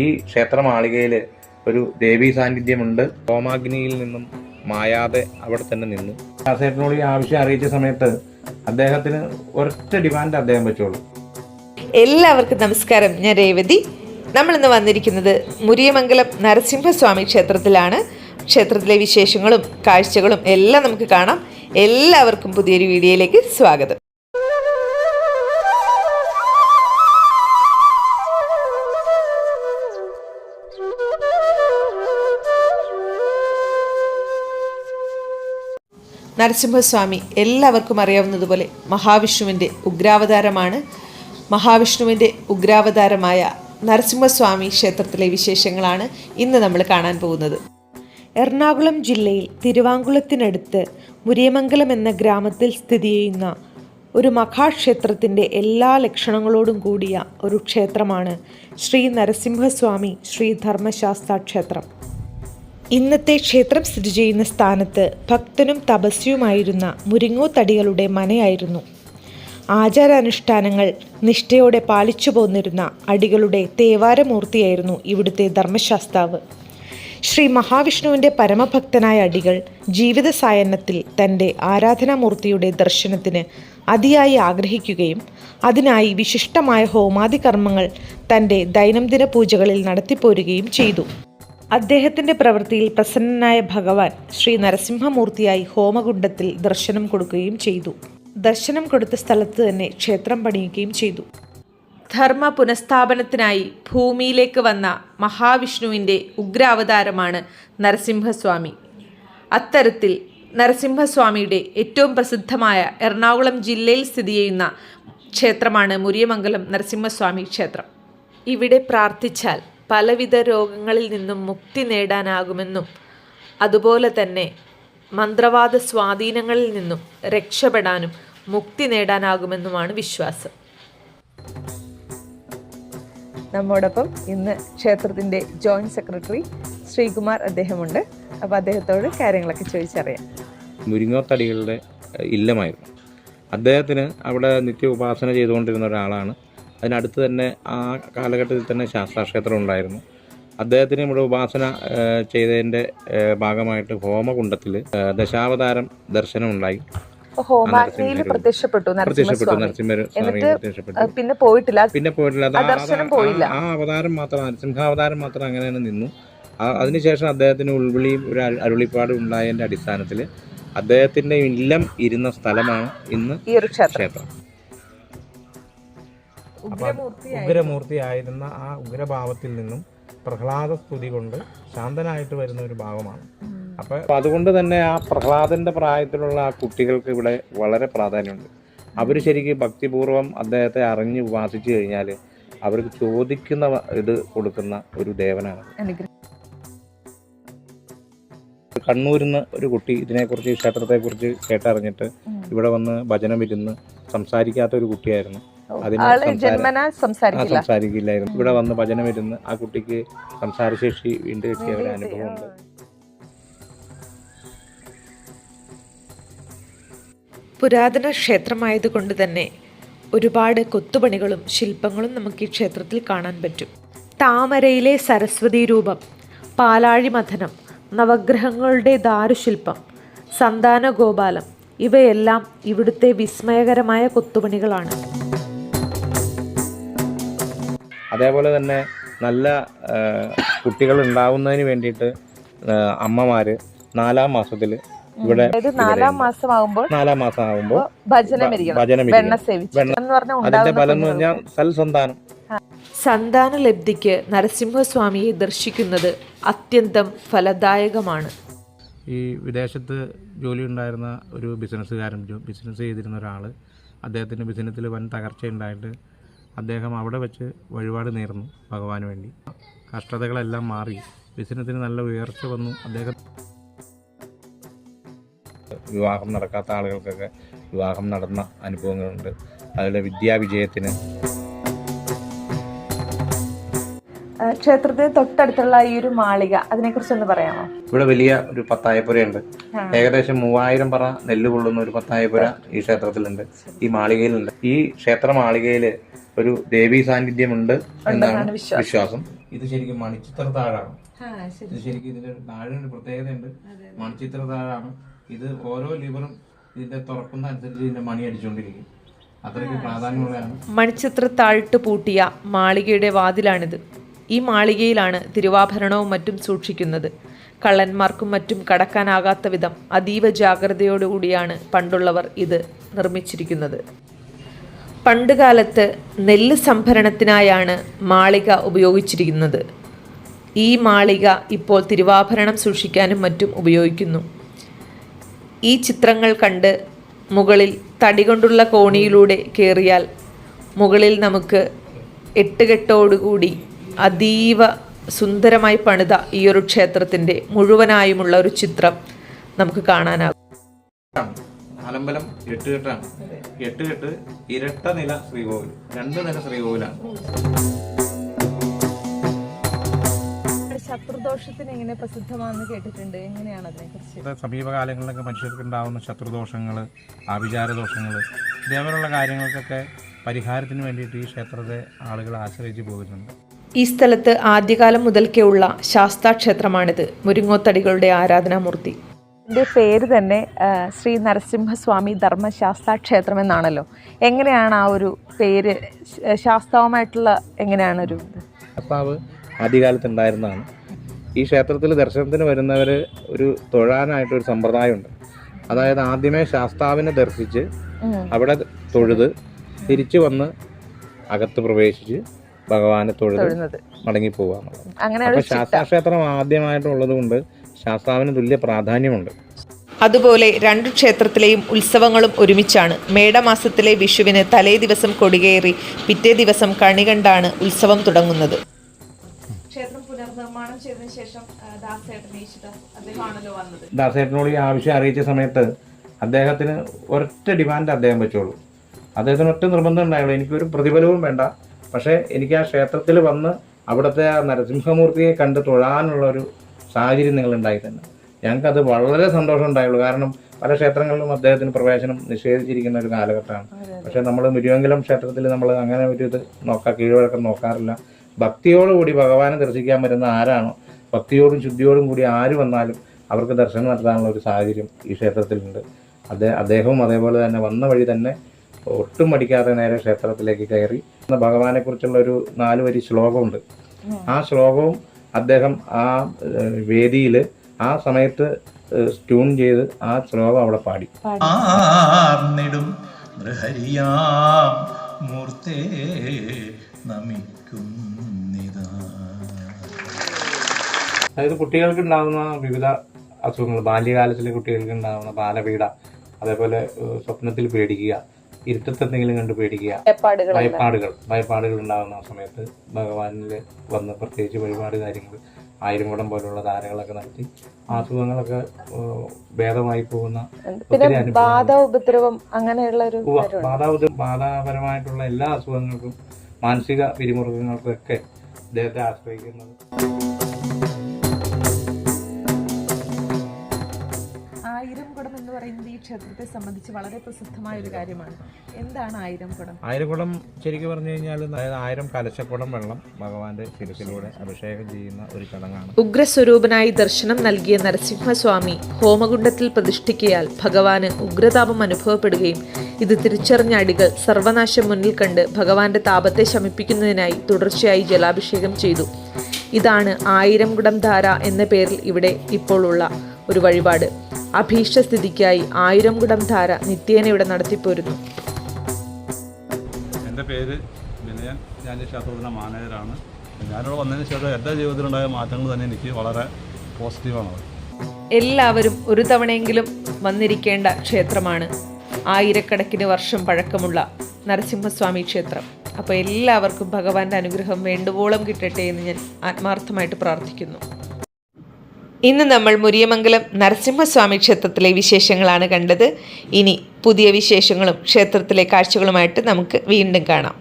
ഈ ക്ഷേത്ര മാളികയിൽ ഒരു ദേവീ സാന്നിധ്യമുണ്ട്. ഹോമാഗ്നിയിൽ നിന്നും മായാതെ അവിടെ തന്നെ നിന്നു. ദാസേട്ടനോട് ഈ ആവശ്യം അറിയിച്ച സമയത്ത് അദ്ദേഹത്തിന് ഒരൊറ്റ ഡിമാൻഡ് അദ്ദേഹം വെച്ചോളൂ. എല്ലാവർക്കും നമസ്കാരം. ഞാൻ രേവതി. നമ്മൾ ഇന്ന് വന്നിരിക്കുന്നത് മുരിയമംഗലം നരസിംഹസ്വാമി ക്ഷേത്രത്തിലാണ്. ക്ഷേത്രത്തിലെ വിശേഷങ്ങളും കാഴ്ചകളും എല്ലാം നമുക്ക് കാണാം. എല്ലാവർക്കും പുതിയൊരു വീഡിയോയിലേക്ക് സ്വാഗതം. നരസിംഹസ്വാമി എല്ലാവർക്കും അറിയാവുന്നതുപോലെ മഹാവിഷ്ണുവിന്റെ ഉഗ്രാവതാരമാണ്. മഹാവിഷ്ണുവിന്റെ ഉഗ്രാവതാരമായ നരസിംഹസ്വാമി ക്ഷേത്രത്തിലെ വിശേഷങ്ങളാണ് ഇന്ന് നമ്മൾ കാണാൻ പോകുന്നത്. എറണാകുളം ജില്ലയിൽ തിരുവാങ്കുളത്തിനടുത്ത് മുരിയമംഗലം എന്ന ഗ്രാമത്തിൽ സ്ഥിതി ചെയ്യുന്ന ഒരു മഹാക്ഷേത്രത്തിന്റെ എല്ലാ ലക്ഷണങ്ങളോടും കൂടിയ ഒരു ക്ഷേത്രമാണ് ശ്രീ നരസിംഹസ്വാമി ശ്രീ ധർമ്മശാസ്ത്ര ക്ഷേത്രം ഇന്നത്തെ ക്ഷേത്രം സ്ഥിതി ചെയ്യുന്ന സ്ഥാനത്ത് ഭക്തനും തപസ്യുമായിരുന്ന മുരിങ്ങോ തടികളുടെ മനയായിരുന്നു. ആചാരാനുഷ്ഠാനങ്ങൾ നിഷ്ഠയോടെ പാലിച്ചു പോന്നിരുന്ന അടികളുടെ തേവാരമൂർത്തിയായിരുന്നു ഇവിടുത്തെ ധർമ്മശാസ്താവ്. ശ്രീ മഹാവിഷ്ണുവിന്റെ പരമഭക്തനായ അടികൾ ജീവിത സായന്നത്തിൽ തന്റെ ആരാധനാമൂർത്തിയുടെ ദർശനത്തിന് അതിയായി ആഗ്രഹിക്കുകയും അതിനായി വിശിഷ്ടമായ ഹോമാദി കർമ്മങ്ങൾ തന്റെ ദൈനംദിന പൂജകളിൽ നടത്തിപ്പോരുകയും ചെയ്തു. അദ്ദേഹത്തിന്റെ പ്രവൃത്തിയിൽ പ്രസന്നനായ ഭഗവാൻ ശ്രീ നരസിംഹമൂർത്തിയായി ഹോമകുണ്ടത്തിൽ ദർശനം കൊടുക്കുകയും ചെയ്തു. ദർശനം കൊടുത്ത സ്ഥലത്ത് തന്നെ ക്ഷേത്രം പണിയുകയും ചെയ്തു. ധർമ്മ പുനഃസ്ഥാപനത്തിനായി ഭൂമിയിലേക്ക് വന്ന മഹാവിഷ്ണുവിന്റെ ഉഗ്രാവതാരമാണ് നരസിംഹസ്വാമി. അത്തരത്തിൽ നരസിംഹസ്വാമിയുടെ ഏറ്റവും പ്രസിദ്ധമായ എറണാകുളം ജില്ലയിൽ സ്ഥിതി ചെയ്യുന്ന ക്ഷേത്രമാണ് മുരിയമംഗലം നരസിംഹസ്വാമി ക്ഷേത്രം. ഇവിടെ പ്രാർത്ഥിച്ചാൽ പലവിധ രോഗങ്ങളിൽ നിന്നും മുക്തി നേടാനാകുമെന്നും അതുപോലെ തന്നെ മന്ത്രവാദ സ്വാധീനങ്ങളിൽ നിന്നും രക്ഷപ്പെടാനും മുക്തി നേടാനാകുമെന്നുമാണ് വിശ്വാസം. നമ്മോടൊപ്പം ഇന്ന് ക്ഷേത്രത്തിന്റെ ജോയിന്റ് സെക്രട്ടറി ശ്രീകുമാർ അദ്ദേഹമുണ്ട്. അപ്പോൾ അദ്ദേഹത്തോട് കാര്യങ്ങളൊക്കെ ചോദിച്ചറിയാം. മുരിങ്ങോത്തടികളുടെ ഇല്ലമായിരുന്നു. അദ്ദേഹത്തിന് അവിടെ നിത്യ ഉപാസന ചെയ്തുകൊണ്ടിരുന്ന ഒരാളാണ് അതിനടുത്ത് തന്നെ ആ കാലഘട്ടത്തിൽ തന്നെ ശാസ്താക്ഷേത്രം ഉണ്ടായിരുന്നു. അദ്ദേഹത്തിന് ഇവിടെ ഉപാസന ചെയ്തതിന്റെ ഭാഗമായിട്ട് ഹോമകുണ്ടത്തിൽ ദശാവതാരം ദർശനം ഉണ്ടായി ഹോമാഗ്നിയിൽ പ്രത്യക്ഷപ്പെട്ടു പ്രത്യക്ഷപ്പെട്ടു പിന്നെ പോയിട്ടില്ല. പിന്നെ പോയിട്ടില്ല. ആ അവതാരം മാത്രം നരസിംഹാവതാരം മാത്രം അങ്ങനെ തന്നെ നിന്നു. ആ- അതിനുശേഷം അദ്ദേഹത്തിന് ഉൾവിളിയും ഒരു അരു- അരുളിപ്പാടും ഉണ്ടായതിന്റെ അടിസ്ഥാനത്തിൽ അദ്ദേഹത്തിന്റെ ഇല്ലം ഇരുന്ന സ്ഥലമാണ് ഇന്ന് ഈ ഒരു ക്ഷേത്രം. ഉഗ്രമൂർത്തിയായിരുന്ന ആ ഉഗ്രഭാവത്തിൽ നിന്നും പ്രഹ്ലാദ സ്തുതി കൊണ്ട് ശാന്തനായിട്ട് വരുന്ന ഒരു ഭാവമാണ്. അപ്പൊ അപ്പൊ അതുകൊണ്ട് തന്നെ ആ പ്രഹ്ലാദന്റെ പ്രായത്തിലുള്ള ആ കുട്ടികൾക്ക് ഇവിടെ വളരെ പ്രാധാന്യമുണ്ട്. അവർ ശരിക്കും ഭക്തിപൂർവം അദ്ദേഹത്തെ അറിഞ്ഞ് ഉപാസിച്ചു കഴിഞ്ഞാൽ അവർക്ക് ചോദിക്കുന്ന ഇത് കൊടുക്കുന്ന ഒരു ദേവനാണ്. കണ്ണൂരിൽ നിന്ന് ഒരു കുട്ടി ഇതിനെക്കുറിച്ച് ഈ ക്ഷേത്രത്തെക്കുറിച്ച് കേട്ടറിഞ്ഞിട്ട് ഇവിടെ വന്ന് ഭജനം ഇരുന്ന് സംസാരിക്കാത്ത ഒരു കുട്ടിയായിരുന്നു. ജന്മന സംസാരിക്കില്ലായിരുന്നു. ഇവിടെ വന്ന് ഭജന വരുന്ന ആ കുട്ടിക്ക് സംസാരശേഷി വീണ്ടും കിട്ടിയ ഒരു അനുഭവമുണ്ട് പുരാതന ക്ഷേത്രമായതുകൊണ്ട് തന്നെ ഒരുപാട് കൊത്തുപണികളും ശില്പങ്ങളും നമുക്ക് ഈ ക്ഷേത്രത്തിൽ കാണാൻ പറ്റും. താമരയിലെ സരസ്വതി രൂപം പാലാഴി മഥനം നവഗ്രഹങ്ങളുടെ ദാരുശില്പം സന്താന ഗോപാലം ഇവയെല്ലാം ഇവിടുത്തെ വിസ്മയകരമായ കൊത്തുപണികളാണ്. അതേപോലെ തന്നെ നല്ല കുട്ടികൾ ഉണ്ടാവുന്നതിന് വേണ്ടിയിട്ട് അമ്മമാര് നാലാം മാസത്തിൽ ഇവിടെ നാലാം മാസം ആകുമ്പോൾ നാലാം മാസം ആകുമ്പോൾ ഭജനം അതിന്റെ ഫലം എന്ന്. പറഞ്ഞാൽ സൽസന്താനം. സന്താന ലബ്ധിക്ക് നരസിംഹസ്വാമിയെ ദർശിക്കുന്നത് അത്യന്തം ഫലദായകമാണ്. ഈ വിദേശത്ത് ജോലി ഉണ്ടായിരുന്ന ഒരു ബിസിനസ്സുകാരൻ ജോ- ബിസിനസ് ചെയ്തിരുന്ന ഒരാൾ അദ്ദേഹത്തിന്റെ ബിസിനസ്സിൽ വൻ തകർച്ചയുണ്ടായിട്ട് അദ്ദേഹം അവിടെ വെച്ച് വഴിപാട് നേർന്നു ഭഗവാന് വേണ്ടി. കഷ്ടതകളെല്ലാം മാറി. ബിസിനസ്സിന് നല്ല ഉയർച്ച വന്നു. അദ്ദേഹം വിവാഹം നടക്കാത്ത ആളുകൾക്കൊക്കെ വിവാഹം നടന്ന അനുഭവങ്ങളുണ്ട്. അതിലെ വിദ്യാവിജയത്തിന് ക്ഷേത്രത്തിന് തൊട്ടടുത്തുള്ള ഈ ഒരു മാളിക അതിനെക്കുറിച്ച് ഒന്ന് പറയാമോ? ഇവിടെ വലിയ ഒരു പത്തായപ്പുരയുണ്ട്. ഏകദേശം മൂവായിരം പറ നെല്ല് കൊള്ളുന്ന ഒരു പത്തായപ്പുര ഈ ക്ഷേത്രത്തിലുണ്ട്. ഈ മാളികയിലുണ്ട്. ഈ ക്ഷേത്ര മാളികയിൽ ഒരു ദേവീ സാന്നിധ്യമുണ്ട് എന്നാണ് വിശ്വാസം. ഇത് ശരിക്കും മണിച്ചിത്ര താഴാണ്. ഇത് ശരിക്കും ഇതിന്റെ താഴെ ഒരു പ്രത്യേകതയുണ്ട്. മണിച്ചിത്ര താഴാണ്. ഇത് ഓരോ ലിവറും ഇതിന്റെ തുറക്കുന്ന അനുസരിച്ച് ഇതിന്റെ മണി അടിച്ചുകൊണ്ടിരിക്കും മണിച്ചിത്രത്താഴിട്ട് പൂട്ടിയ മാളികയുടെ വാതിലാണിത്. ഈ മാളികയിലാണ് തിരുവാഭരണവും മറ്റും സൂക്ഷിക്കുന്നത്. കള്ളന്മാർക്കും മറ്റും കടക്കാനാകാത്ത വിധം അതീവ ജാഗ്രതയോടുകൂടിയാണ് പണ്ടുള്ളവർ ഇത് നിർമ്മിച്ചിരിക്കുന്നത്. പണ്ടുകാലത്ത് നെല്ല് സംഭരണത്തിനായാണ് മാളിക ഉപയോഗിച്ചിരിക്കുന്നത്. ഈ മാളിക ഇപ്പോൾ തിരുവാഭരണം സൂക്ഷിക്കാനും മറ്റും ഉപയോഗിക്കുന്നു. ഈ ചിത്രങ്ങൾ കണ്ട് മുകളിൽ തടി കൊണ്ടുള്ള കോണിയിലൂടെ കയറിയാൽ മുകളിൽ നമുക്ക് എട്ടുകെട്ടോടുകൂടി അതീവ സുന്ദരമായി പണിത ഈ ഒരു ക്ഷേത്രത്തിന്റെ മുഴുവനായുമുള്ള ഒരു ചിത്രം നമുക്ക് കാണാനാകും. അലമ്പലം എട്ടുകെട്ടാണ്. എട്ടുകെട്ട് ഇരട്ട നില ശ്രീകോവിൽ. രണ്ട് നില ശ്രീകോവിലാണ്. ശത്രുദോഷത്തിന് എങ്ങനെ പ്രസിദ്ധമാണെന്ന് കേട്ടിട്ടുണ്ട്. എങ്ങനെയാണ് അതിനെക്കുറിച്ച്? സമീപകാലങ്ങളിലൊക്കെ മനുഷ്യർക്ക് ഉണ്ടാകുന്ന ശത്രുദോഷങ്ങൾ ആഭിചാരദോഷങ്ങൾ ഇതേപോലുള്ള കാര്യങ്ങൾക്കൊക്കെ പരിഹാരത്തിന് വേണ്ടിയിട്ട് ഈ ക്ഷേത്രത്തെ ആളുകൾ ആശ്രയിച്ച് പോകുന്നുണ്ട്. ഈ സ്ഥലത്ത് ആദ്യകാലം മുതൽക്കേ ഉള്ള ശാസ്താ ക്ഷേത്രമാണിത് മുരിങ്ങോത്തടികളുടെ ആരാധനാമൂർത്തി. എന്റെ പേര് തന്നെ ശ്രീ നരസിംഹസ്വാമി ധർമ്മശാസ്താ ക്ഷേത്രം എന്നാണല്ലോ എങ്ങനെയാണ് ആ ഒരു പേര് ശാസ്താവുമായിട്ടുള്ള എങ്ങനെയാണ് ഒരു? കർത്താവ് ആദ്യകാലത്ത് ഉണ്ടായിരുന്നതാണ് ഈ ക്ഷേത്രത്തിൽ ദർശനത്തിന് വരുന്നവർ ഒരു തൊഴാനായിട്ടൊരു സമ്പ്രദായമുണ്ട്. അതായത് ആദ്യമേ ശാസ്താവിനെ ദർശിച്ച് അവിടെ തൊഴുത് തിരിച്ചു വന്ന് അകത്ത് പ്രവേശിച്ച് ഭഗവാനെ തൊഴുത് തൊഴുന്നത്. മടങ്ങി എന്നുള്ളത്. അങ്ങനെ ശാസ്താക്ഷേത്രം ആദ്യമായിട്ടുള്ളത് കൊണ്ട് ശാസ്താവിന് തുല്യ പ്രാധാന്യമുണ്ട്. അതുപോലെ രണ്ടു ക്ഷേത്രത്തിലെയും ഉത്സവങ്ങളും ഒരുമിച്ചാണ്. മേടമാസത്തിലെ വിഷുവിന് തലേ ദിവസം കൊടികേറി പിറ്റേ ദിവസം കണി കണ്ടാണ് ഉത്സവം തുടങ്ങുന്നത്. ക്ഷേത്രം പുനർനിർമ്മാണം ചെയ്തതിനു ശേഷം അദ്ദേഹമാണല്ലോ വന്നത്. ദാസേട്ടനോട് ഈ ആവശ്യം അറിയിച്ച സമയത്ത് അദ്ദേഹത്തിന് ഒരൊറ്റ ഡിമാൻഡ് അദ്ദേഹം വെച്ചോളൂ. അദ്ദേഹത്തിന് ഒറ്റ നിർബന്ധം ഉണ്ടായുള്ളൂ. എനിക്കൊരു പ്രതിഫലവും വേണ്ട. പക്ഷേ എനിക്ക് ആ ക്ഷേത്രത്തിൽ വന്ന് അവിടുത്തെ ആ നരസിംഹമൂർത്തിയെ കണ്ട് തൊഴാനുള്ള ഒരു സാഹചര്യം നിങ്ങൾ ഉണ്ടായി തന്നെ. ഞങ്ങൾക്കത് വളരെ സന്തോഷം ഉണ്ടായുള്ളൂ. കാരണം പല ക്ഷേത്രങ്ങളിലും അദ്ദേഹത്തിന് പ്രവേശനം നിഷേധിച്ചിരിക്കുന്ന ഒരു കാലഘട്ടമാണ്. പക്ഷേ നമ്മൾ മുരുവെങ്കിലും ക്ഷേത്രത്തിൽ നമ്മൾ അങ്ങനെ ഒരു ഇത് നോക്കാം കീഴ്വഴക്കം നോക്കാറില്ല. ഭക്തിയോടുകൂടി ഭഗവാനെ ദർശിക്കാൻ വരുന്ന ആരാണോ ഭക്തിയോടും ശുദ്ധിയോടും കൂടി ആര് വന്നാലും അവർക്ക് ദർശനം നടത്താനുള്ള ഒരു സാഹചര്യം ഈ ക്ഷേത്രത്തിലുണ്ട്. അദ്ദേഹം അദ്ദേഹവും അതേപോലെ തന്നെ വന്ന വഴി തന്നെ ഒട്ടും മടിക്കാതെ നേരെ ക്ഷേത്രത്തിലേക്ക് കയറി. ഭഗവാനെ കുറിച്ചുള്ള ഒരു നാല് വരി ശ്ലോകമുണ്ട്. ആ ശ്ലോകവും അദ്ദേഹം ആ വേദിയിൽ ആ സമയത്ത് ട്യൂൺ ചെയ്ത് ആ ശ്ലോകം അവിടെ പാടി. ആർന്നിടും മൂർത്തേ അതായത് കുട്ടികൾക്ക് ഉണ്ടാകുന്ന വിവിധ അസുഖങ്ങൾ ബാല്യകാലത്തിലെ കുട്ടികൾക്ക് ഉണ്ടാകുന്ന ബാലപീഡ അതേപോലെ സ്വപ്നത്തിൽ പേടിക്കുക ഇരുട്ടത്ത് എന്തെങ്കിലും കണ്ട് പേടിക്കുക ഭയപ്പാടുകൾ. ഭയപ്പാടുകൾ ഉണ്ടാകുന്ന സമയത്ത് ഭഗവാനിൽ വന്ന് പ്രത്യേകിച്ച് വഴിപാട് കാര്യങ്ങൾ ആയിരം കുടം പോലുള്ള ധാരകളൊക്കെ നടത്തി അസുഖങ്ങളൊക്കെ ഭേദമായി പോകുന്ന പിന്നെ ഒത്തിരി ബാധ ഉപദ്രവം അങ്ങനെയുള്ള ഒരു ബാധാപരമായിട്ടുള്ള എല്ലാ അസുഖങ്ങൾക്കും മാനസിക പിരിമുറുക്കങ്ങൾക്കും ഒക്കെ ഇദ്ദേഹത്തെ ആശ്രയിക്കുന്നത് ആയിരം കുടം എന്ന് പറയുന്നത് ഈ ക്ഷേത്രത്തെ സംബന്ധിച്ച് വളരെ പ്രസിദ്ധമായ ഒരു കാര്യമാണ്. എന്താണ് ആയിരം കുടം? ആയിരക്കുടം ശരിക്കും പറഞ്ഞു കഴിഞ്ഞാൽ അതായത് ആയിരം കലശക്കുടം വെള്ളം ഭഗവാന്റെ ശിരസിലൂടെ അഭിഷേകം ചെയ്യുന്ന ഒരു ചടങ്ങാണ്. ഉഗ്രസ്വരൂപനായി ദർശനം നൽകിയ നരസിംഹസ്വാമി ഹോമകുണ്ഡത്തിൽ പ്രതിഷ്ഠിക്കയാൽ ഭഗവാന് ഉഗ്രതാപം അനുഭവപ്പെടുകയും ഇത് തിരിച്ചറിഞ്ഞ അടികൾ സർവനാശം മുന്നിൽ കണ്ട് ഭഗവാന്റെ താപത്തെ ശമിപ്പിക്കുന്നതിനായി തുടർച്ചയായി ജലാഭിഷേകം ചെയ്തു. ഇതാണ് ആയിരം കുടം ധാര എന്ന പേരിൽ ഇവിടെ ഇപ്പോൾ ഉള്ള ഒരു വഴിപാട്. അഭീഷ്ടസ്ഥിതിക്കായി ആയിരം കുടം ധാര നിത്യേന ഇവിടെ നടത്തിപ്പോരുന്നു. എന്റെ പേര് വിനയൻ. ഞാൻ ശാസ്ത്രജ്ഞ മാനേജറാണ് ഞാനിവിടെ വന്നതിന് ശേഷം എന്റെ ജീവിതത്തിലുണ്ടായ മാറ്റങ്ങൾ തന്നെ എനിക്ക് വളരെ പോസിറ്റീവാണ്. എല്ലാവരും ഒരു തവണയെങ്കിലും വന്നിരിക്കേണ്ട ക്ഷേത്രമാണ്. ആയിരക്കണക്കിന് വർഷം പഴക്കമുള്ള നരസിംഹസ്വാമി ക്ഷേത്രം. അപ്പോൾ എല്ലാവർക്കും ഭഗവാന്റെ അനുഗ്രഹം വേണ്ടുവോളം കിട്ടട്ടെ എന്ന് ഞാൻ ആത്മാർത്ഥമായിട്ട് പ്രാർത്ഥിക്കുന്നു. ഇന്ന് നമ്മൾ മുരിയമംഗലം നരസിംഹസ്വാമി ക്ഷേത്രത്തിലെ വിശേഷങ്ങളാണ് കണ്ടത്. ഇനി പുതിയ വിശേഷങ്ങളും ക്ഷേത്രത്തിലെ കാഴ്ചകളുമായിട്ട് നമുക്ക് വീണ്ടും കാണാം.